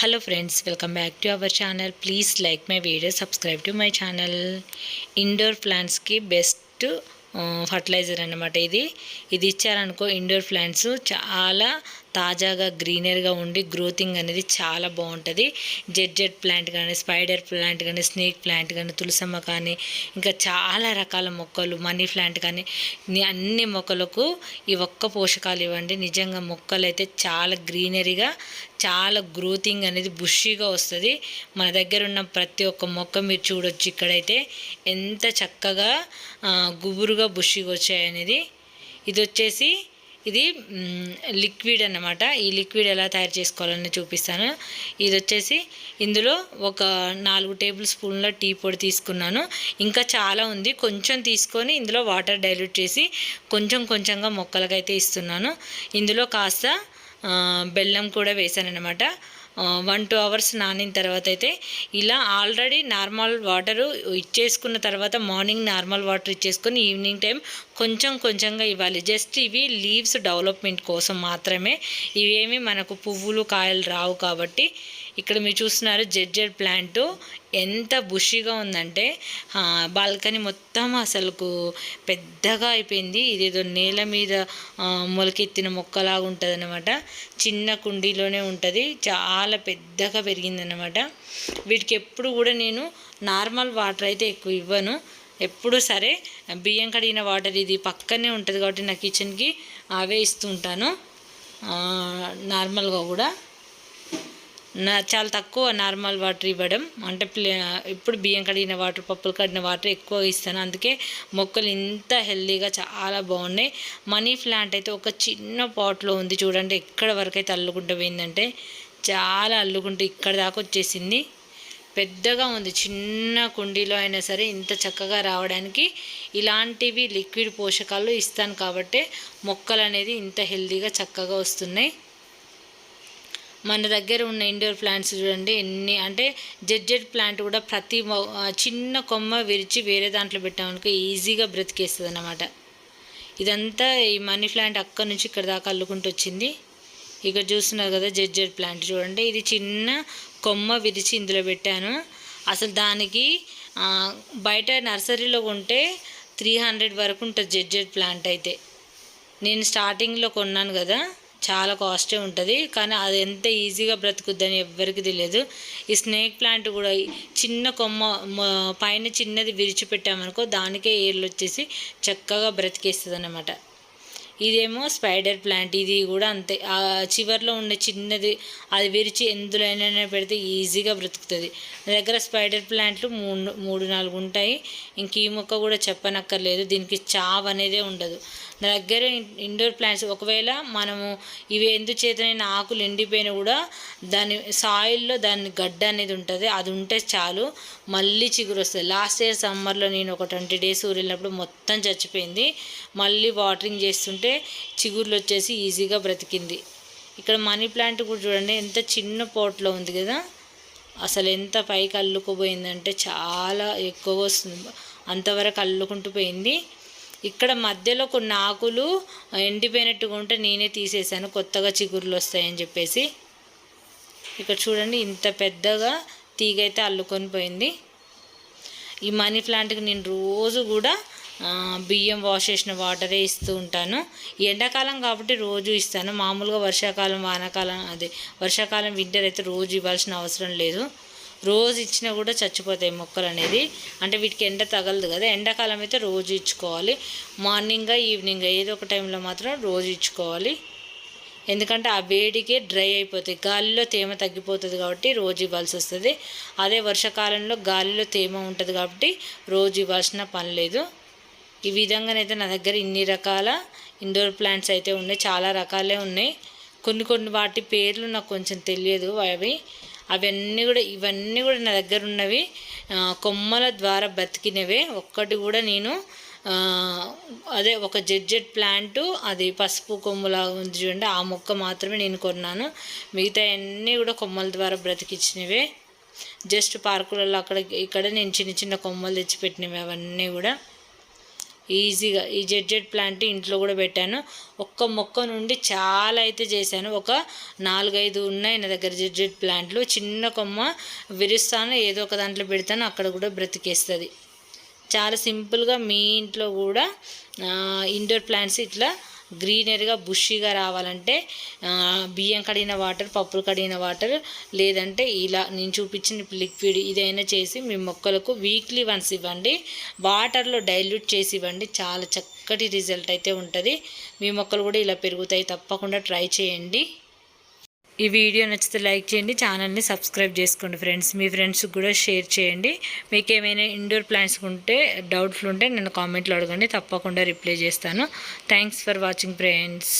Hello friends welcome back to our channel please like my video subscribe to my channel indoor ప్లాంట్స్కి best fertiliser అనమాట ఇది. ఇది ఇచ్చారనుకో indoor plants చాలా తాజాగా గ్రీనరీగా ఉండి గ్రోతింగ్ అనేది చాలా బాగుంటుంది. జెడ్ జెడ్ ప్లాంట్ కానీ స్పైడర్ ప్లాంట్ కానీ స్నేక్ ప్లాంట్ కానీ తులసమ్మ కానీ ఇంకా చాలా రకాల మొక్కలు మనీ ప్లాంట్ కానీ అన్ని మొక్కలకు ఈ ఒక్క పోషకాలు ఇవ్వండి. నిజంగా మొక్కలు అయితే చాలా గ్రీనరీగా చాలా గ్రోతింగ్ అనేది బుషీగా వస్తుంది. మన దగ్గర ఉన్న ప్రతి ఒక్క మొక్క మీరు చూడొచ్చు ఇక్కడైతే. ఎంత చక్కగా గుబురుగా బుషీగా వచ్చాయి అనేది ఇది వచ్చేసి ఇది లిక్విడ్ అన్నమాట. ఈ లిక్విడ్ ఎలా తయారు చేసుకోవాలని చూపిస్తాను. ఇది వచ్చేసి ఇందులో ఒక నాలుగు టేబుల్ స్పూన్ల టీ పొడి తీసుకున్నాను. ఇంకా చాలా ఉంది. కొంచెం తీసుకొని ఇందులో వాటర్ డైల్యూట్ చేసి కొంచెం కొంచెంగా మొక్కలకైతే ఇస్తున్నాను. ఇందులో కాస్త బెల్లం కూడా వేసాను అనమాట వన్ టూ అవర్స్ నానిన తర్వాత అయితే ఇలా ఆల్రెడీ నార్మల్ వాటరు ఇచ్చేసుకున్న తర్వాత మార్నింగ్ నార్మల్ వాటర్ ఇచ్చేసుకొని ఈవినింగ్ టైం కొంచెం కొంచెంగా ఇవ్వాలి. జస్ట్ ఇవి లీవ్స్ డెవలప్మెంట్ కోసం మాత్రమే. ఇవేమి మనకు పువ్వులు కాయలు రావు కాబట్టి ఇక్కడ మీరు చూస్తున్నారు జెడ్ జెడ్ ప్లాంట్. ఎంత బుషిగా ఉందంటే బాల్కనీ మొత్తం అసలుకు పెద్దగా అయిపోయింది. ఇదేదో నేల మీద మొలకెత్తిన మొక్కలాగా ఉంటుంది అనమాట చిన్న కుండీలోనే ఉంటుంది. చాలా పెద్దగా పెరిగిందనమాట వీటికి ఎప్పుడు కూడా నేను నార్మల్ వాటర్ అయితే ఎక్కువ ఇవ్వను. ఎప్పుడు సరే బియ్యం కడిగిన వాటర్ ఇది పక్కనే ఉంటుంది కాబట్టి నా కిచెన్కి అవే ఇస్తూ ఉంటాను. నార్మల్గా కూడా. చాలా తక్కువ నార్మల్ వాటర్ ఇవ్వడం. అంటే ప్లే ఇప్పుడు బియ్యం కడిగిన వాటర్ పప్పులు కడిగిన వాటర్ ఎక్కువ ఇస్తాను. అందుకే మొక్కలు ఇంత హెల్దీగా చాలా బాగున్నాయి. మనీ ప్లాంట్ అయితే ఒక చిన్న పాట్లో ఉంది చూడండి. ఎక్కడ వరకు అయితే అల్లుకుంటూ పోయిందంటే చాలా అల్లుకుంటూ ఇక్కడ దాకా వచ్చేసింది. పెద్దగా ఉంది. చిన్న కుండీలో అయినా సరే ఇంత చక్కగా రావడానికి ఇలాంటివి లిక్విడ్ పోషకాలు ఇస్తాను. కాబట్టి మొక్కలు అనేది ఇంత హెల్దీగా చక్కగా వస్తున్నాయి. మన దగ్గర ఉన్న ఇండోర్ ప్లాంట్స్ చూడండి ఎన్ని అంటే జెడ్ ప్లాంట్ కూడా ప్రతి చిన్న కొమ్మ విరిచి వేరే దాంట్లో పెట్టామనుకో ఈజీగా బ్రతికేస్తుంది అన్నమాట ఇదంతా ఈ మనీ ప్లాంట్ అక్కడి నుంచి ఇక్కడ దాకా అల్లుకుంటూ వచ్చింది. ఇక చూస్తున్నారు కదా జడ్జెడ్ ప్లాంట్ చూడండి ఇది చిన్న కొమ్మ విరిచి ఇందులో పెట్టాను. అసలు దానికి బయట నర్సరీలో ఉంటే త్రీ హండ్రెడ్ వరకు ఉంటుంది జడ్జెడ్ ప్లాంట్ అయితే. నేను స్టార్టింగ్లో కొన్నాను కదా. చాలా కాస్టే ఉంటుంది. కానీ అది ఎంత ఈజీగా బ్రతుకుద్దని ఎవ్వరికి తెలియదు. ఈ స్నేక్ ప్లాంట్ కూడా చిన్న కొమ్మ పైన చిన్నది విరిచిపెట్టామనుకో దానికే ఏర్లు వచ్చేసి చక్కగా బ్రతికేస్తుంది అనమాట ఇదేమో స్పైడర్ ప్లాంట్ ఇది కూడా అంతే. ఆ చివర్లో ఉన్న చిన్నది అది విరిచి ఎందులోనైనా పెడితే ఈజీగా బ్రతుకుతుంది. నా దగ్గర స్పైడర్ ప్లాంట్లు మూడు మూడు నాలుగు ఉంటాయి. ఇంక ఈ మొక్క కూడా చెప్పనక్కర్లేదు. దీనికి చావ్ అనేదే ఉండదు. నా దగ్గర ఇండోర్ ప్లాంట్స్ ఒకవేళ మనము ఇవి ఎందుచేతనైనా ఆకులు ఎండిపోయినా కూడా దాని సాయిల్లో దాని గడ్డ అనేది ఉంటుంది. అది ఉంటే చాలు. మళ్ళీ చిగురు వస్తుంది. లాస్ట్ ఇయర్ సమ్మర్లో నేను ఒక ట్వంటీ డేస్ ఊరినప్పుడు మొత్తం చచ్చిపోయింది. మళ్ళీ వాటరింగ్ చేస్తుంటే చిగుర్లు వచ్చేసి ఈజీగా బ్రతికింది. ఇక్కడ మనీ ప్లాంట్ కూడా చూడండి. ఎంత చిన్న పోట్లో ఉంది కదా. అసలు ఎంత పైకి అల్లుకుపోయిందంటే చాలా ఎక్కువ వస్తుంది. అంతవరకు అల్లుకుంటూ పోయింది. ఇక్కడ మధ్యలో కొన్ని ఆకులు ఎండిపోయినట్టుగా ఉంటే నేనే తీసేసాను కొత్తగా చిగురులు వస్తాయని చెప్పేసి. ఇక్కడ చూడండి ఇంత పెద్దగా తీగ అయితే అల్లుకొని పోయింది. ఈ మనీ ప్లాంట్కి నేను రోజు కూడా బియ్యం వాష్ చేసిన వాటరే ఇస్తూ ఉంటాను. ఎండాకాలం కాబట్టి రోజు ఇస్తాను. మామూలుగా వర్షాకాలం వానాకాలం అదే వర్షాకాలం వింటర్ అయితే రోజు ఇవ్వాల్సిన అవసరం లేదు. రోజు ఇచ్చినా కూడా చచ్చిపోతాయి మొక్కలు అనేది అంటే వీటికి ఎండ తగలదు కదా. ఎండాకాలం అయితే రోజు ఇచ్చుకోవాలి. మార్నింగ్ ఈవినింగ్ ఏదో ఒక టైంలో మాత్రం రోజు ఇచ్చుకోవాలి. ఎందుకంటే ఆ వేడికే డ్రై అయిపోతాయి. గాలిలో తేమ తగ్గిపోతుంది కాబట్టి రోజు ఇవ్వాల్సి వస్తుంది. అదే వర్షాకాలంలో గాలిలో తేమ ఉంటుంది కాబట్టి రోజు ఇవ్వాల్సిన పని లేదు. ఈ విధంగానైతే నా దగ్గర ఇన్ని రకాల ఇండోర్ ప్లాంట్స్ అయితే ఉన్నాయి. చాలా రకాలే ఉన్నాయి. కొన్ని కొన్ని వాటి పేర్లు నాకు కొంచెం తెలియదు అవి. అవన్నీ కూడా ఇవన్నీ కూడా నా దగ్గర ఉన్నవి కొమ్మల ద్వారా బతికినవే. ఒక్కటి కూడా నేను అదే ఒక జెడ్ ప్లాంటు ప్లాంట్ అది పసుపు కొమ్ములా ఉంది చూడండి ఆ మొక్క మాత్రమే నేను కొన్నాను. మిగతా అన్నీ కూడా కొమ్మల ద్వారా బ్రతికిచ్చినవే. జస్ట్ పార్కులలో అక్కడ ఇక్కడ నేను చిన్న చిన్న కొమ్మలు తెచ్చిపెట్టినవి అవన్నీ కూడా. ఈజీగా ఈ జెడ్జెడ్ ప్లాంట్ ఇంట్లో కూడా పెట్టాను. ఒక్క మొక్క నుండి చాలా అయితే చేశాను. ఒక నాలుగైదు ఉన్నాయి నా దగ్గర జెడ్జెడ్ ప్లాంట్లు. చిన్న కొమ్మ విరుస్తాను. ఏదో ఒక దాంట్లో పెడతాను. అక్కడ కూడా బ్రతికేస్తుంది. చాలా సింపుల్గా మీ ఇంట్లో కూడా ఇండోర్ ప్లాంట్స్ ఇట్లా గ్రీనరీగా బుషీగా రావాలంటే బియ్యం కడిగిన వాటర్ పప్పులు కడిగిన వాటర్ లేదంటే ఇలా నేను చూపించిన లిక్విడ్ ఇదైనా చేసి మీ మొక్కలకు వీక్లీ వన్స్ ఇవ్వండి. వాటర్లో డైల్యూట్ చేసి ఇవ్వండి. చాలా చక్కటి రిజల్ట్ అయితే ఉంటుంది. మీ మొక్కలు కూడా ఇలా పెరుగుతాయి. తప్పకుండా ట్రై చేయండి. ఈ వీడియో నచ్చితే లైక్ చేయండి ఛానల్ని సబ్స్క్రైబ్ చేసుకోండి ఫ్రెండ్స్. మీ ఫ్రెండ్స్కి కూడా షేర్ చేయండి. మీకు ఏమైనా ఇండోర్ ప్లాంట్స్ ఉంటే డౌట్లు ఉంటే నేను కామెంట్లో అడగండి. తప్పకుండా రిప్లై చేస్తాను. Thanks for watching friends.